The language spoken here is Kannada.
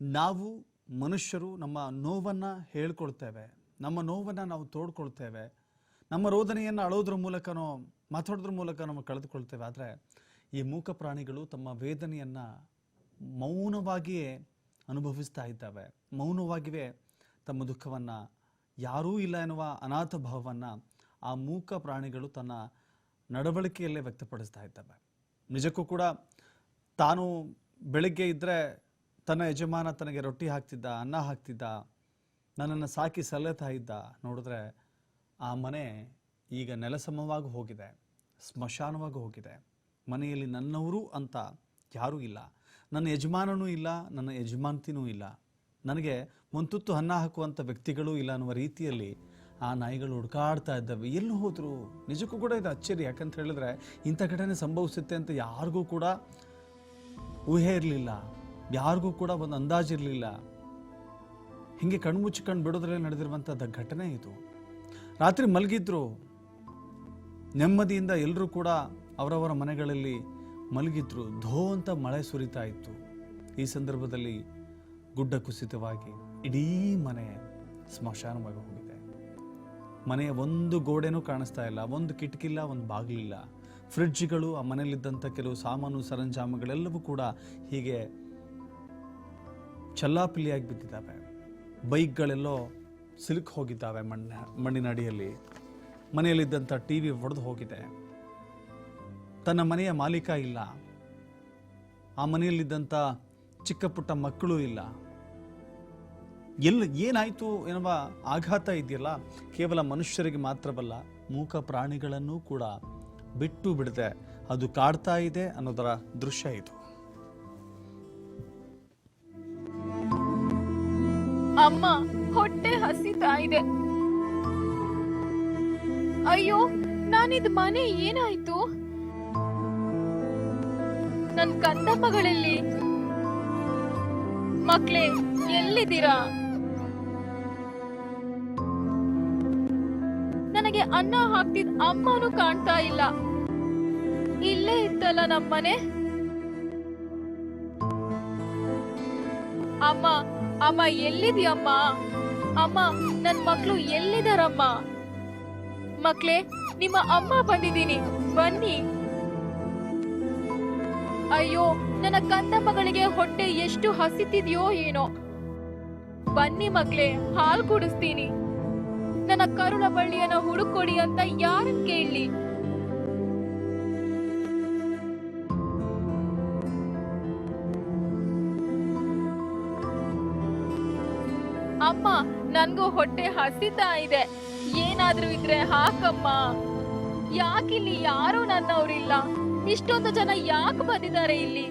ನಾವು ಮನುಷ್ಯರು ನಮ್ಮ ನೋವನ್ನು ಹೇಳ್ಕೊಳ್ತೇವೆ. ನಮ್ಮ ನೋವನ್ನು ನಾವು ತೋಡ್ಕೊಳ್ತೇವೆ. ನಮ್ಮ ರೋದನೆಯನ್ನು ಅಳೋದ್ರ ಮೂಲಕನೋ, ಮಾತಾಡೋದ್ರ ಮೂಲಕ ನಾವು ಕಳೆದುಕೊಳ್ತೇವೆ. ಆದರೆ ಈ ಮೂಕ ಪ್ರಾಣಿಗಳು ತಮ್ಮ ವೇದನೆಯನ್ನು ಮೌನವಾಗಿಯೇ ಅನುಭವಿಸ್ತಾ ಇದ್ದಾವೆ. ಮೌನವಾಗಿವೆ ತಮ್ಮ ದುಃಖವನ್ನು ಯಾರೂ ಇಲ್ಲ ಎನ್ನುವ ಅನಾಥ ಭಾವವನ್ನು ಆ ಮೂಕ ಪ್ರಾಣಿಗಳು ತನ್ನ ನಡವಳಿಕೆಯಲ್ಲೇ ವ್ಯಕ್ತಪಡಿಸ್ತಾ ಇದ್ದಾವೆ. ನಿಜಕ್ಕೂ ಕೂಡ ತಾನು ಬೆಳಗ್ಗೆ ಇದ್ದರೆ ತನ್ನ ಯಜಮಾನ ತನಗೆ ರೊಟ್ಟಿ ಹಾಕ್ತಿದ್ದ, ಅನ್ನ ಹಾಕ್ತಿದ್ದ, ನನ್ನನ್ನು ಸಾಕಿ ಸಲತಾ ಇದ್ದ, ನೋಡಿದ್ರೆ ಆ ಮನೆ ಈಗ ನೆಲಸಮವಾಗಿ ಹೋಗಿದೆ, ಸ್ಮಶಾನವಾಗಿ ಹೋಗಿದೆ. ಮನೆಯಲ್ಲಿ ನನ್ನವರು ಅಂತ ಯಾರೂ ಇಲ್ಲ. ನನ್ನ ಯಜಮಾನನೂ ಇಲ್ಲ, ನನ್ನ ಯಜಮಾನ್ತಿನೂ ಇಲ್ಲ. ನನಗೆ ಮುಂತುತ್ತು ತುತ್ತು ಅನ್ನ ಹಾಕುವಂಥ ವ್ಯಕ್ತಿಗಳೂ ಇಲ್ಲ ಅನ್ನುವ ರೀತಿಯಲ್ಲಿ ಆ ನಾಯಿಗಳು ಹುಡುಕಾಡ್ತಾ ಇದ್ದಾವೆ. ಎಲ್ಲಿ ಹೋದರು? ನಿಜಕ್ಕೂ ಕೂಡ ಇದು ಅಚ್ಚರಿ, ಯಾಕಂತ ಹೇಳಿದ್ರೆ ಇಂಥ ಘಟನೆ ಸಂಭವಿಸುತ್ತೆ ಅಂತ ಯಾರಿಗೂ ಕೂಡ ಊಹೆ ಇರಲಿಲ್ಲ. ಯಾರಿಗೂ ಕೂಡ ಒಂದು ಅಂದಾಜಿರಲಿಲ್ಲ. ಹಿಂಗೆ ಕಣ್ ಬಿಡೋದ್ರಲ್ಲಿ ನಡೆದಿರುವಂಥದ್ದು ಘಟನೆ ಇದು. ರಾತ್ರಿ ಮಲಗಿದ್ರು, ನೆಮ್ಮದಿಯಿಂದ ಎಲ್ಲರೂ ಕೂಡ ಅವರವರ ಮನೆಗಳಲ್ಲಿ ಮಲಗಿದ್ರು. ಧೋ ಅಂತ ಮಳೆ ಸುರಿತಾ ಇತ್ತು. ಈ ಸಂದರ್ಭದಲ್ಲಿ ಗುಡ್ಡ ಕುಸಿತವಾಗಿ ಇಡೀ ಮನೆ ಸ್ಮಶಾನವಾಗಿ ಹೋಗಿದೆ. ಮನೆಯ ಒಂದು ಗೋಡೆನೂ ಕಾಣಿಸ್ತಾ ಇಲ್ಲ, ಒಂದು ಕಿಟಕಿಲ್ಲ, ಒಂದು ಬಾಗಿಲಿಲ್ಲ. ಫ್ರಿಡ್ಜ್ಗಳು, ಆ ಮನೆಯಲ್ಲಿದ್ದಂಥ ಕೆಲವು ಸಾಮಾನು, ಸರಂಜಾಮುಗಳೆಲ್ಲವೂ ಕೂಡ ಹೀಗೆ ಚಲ್ಲಾಪಿಲ್ಲಿಯಾಗಿ ಬಿದ್ದಿದ್ದಾವೆ ಬೈಕ್ಗಳೆಲ್ಲೋ ಸಿಲುಕ್ ಹೋಗಿದ್ದಾವೆ ಮಣ್ಣ, ಮಣ್ಣಿನ ಅಡಿಯಲ್ಲಿ. ಮನೆಯಲ್ಲಿದ್ದಂಥ ಟಿ ವಿ ಒಡೆದು ಹೋಗಿದೆ. ತನ್ನ ಮನೆಯ ಮಾಲೀಕ ಇಲ್ಲ. ಆ ಮನೆಯಲ್ಲಿದ್ದಂಥ ಚಿಕ್ಕ ಪುಟ್ಟ ಮಕ್ಕಳು ಇಲ್ಲ. ಎಲ್ಲ, ಏನಾಯಿತು ಎನ್ನುವ ಆಘಾತ ಇದೆಯಲ್ಲ? ಕೇವಲ ಮನುಷ್ಯರಿಗೆ ಮಾತ್ರವಲ್ಲ, ಮೂಕ ಪ್ರಾಣಿಗಳನ್ನು ಕೂಡ ಬಿಟ್ಟು ಬಿಡದೆ ಅದು ಕಾಡ್ತಾ ಇದೆ ಅನ್ನೋದರ ದೃಶ್ಯ ಇದು. ಅಮ್ಮ, ಹೊಟ್ಟೆ ಹಸಿತಾ ಇದೆ. ಅಯ್ಯೋ, ನಾನಿದ್ ಮನೆ ಏನಾಯ್ತು? ನನ್ ಕಂದಮ್ಮಗಳಲ್ಲಿ ಮಕ್ಳೇ, ಎಲ್ಲಿದ್ದೀರಾ? ನನಗೆ ಅನ್ನ ಹಾಕ್ತಿದ್ ಅಮ್ಮನೂ ಕಾಣ್ತಾ ಇಲ್ಲ. ಇಲ್ಲೇ ಇತ್ತಲ್ಲ ನಮ್ಮನೆ? ಅಮ್ಮ ಅಮ್ಮ ಎಲ್ಲಿದ್ಯಮ್ಮ? ಅಮ್ಮ, ನನ್ ಮಕ್ಳು ಎಲ್ಲಿದಾರಮ್ಮ? ಮಕ್ಳೇ, ನಿಮ್ಮ ಅಮ್ಮ ಬಂದಿದ್ದೀನಿ. ಬನ್ನಿ. ಅಯ್ಯೋ, ನನ್ನ ಕಂದ ಮಗಳಿಗೆ ಹೊಟ್ಟೆ ಎಷ್ಟು ಹಸಿತಿದ್ಯೋ ಏನೋ. ಬನ್ನಿ ಮಕ್ಳೇ, ಹಾಲು ಕುಡಿಸ್ತೀನಿ. ನನ್ನ ಕರುಳ ಬಳ್ಳಿಯನ್ನ ಹುಡುಕೊಡಿ ಅಂತ ಯಾರನ್ ಕೇಳಲಿ? ಅಮ್ಮ, ನನ್ಗೂ ಹೊಟ್ಟೆ ಹಸಿತಾ ಇದೆ. ಏನಾದ್ರೂ ಇದ್ರೆ ಹಾಕಮ್ಮ. ಯಾಕಿಲ್ಲಿ ಯಾರು ನನ್ನವ್ರಿಲ್ಲ. ಇಷ್ಟೊಂದು ಜನ ಯಾಕೆ ಬಂದಿದ್ದಾರೆ ಇಲ್ಲಿ?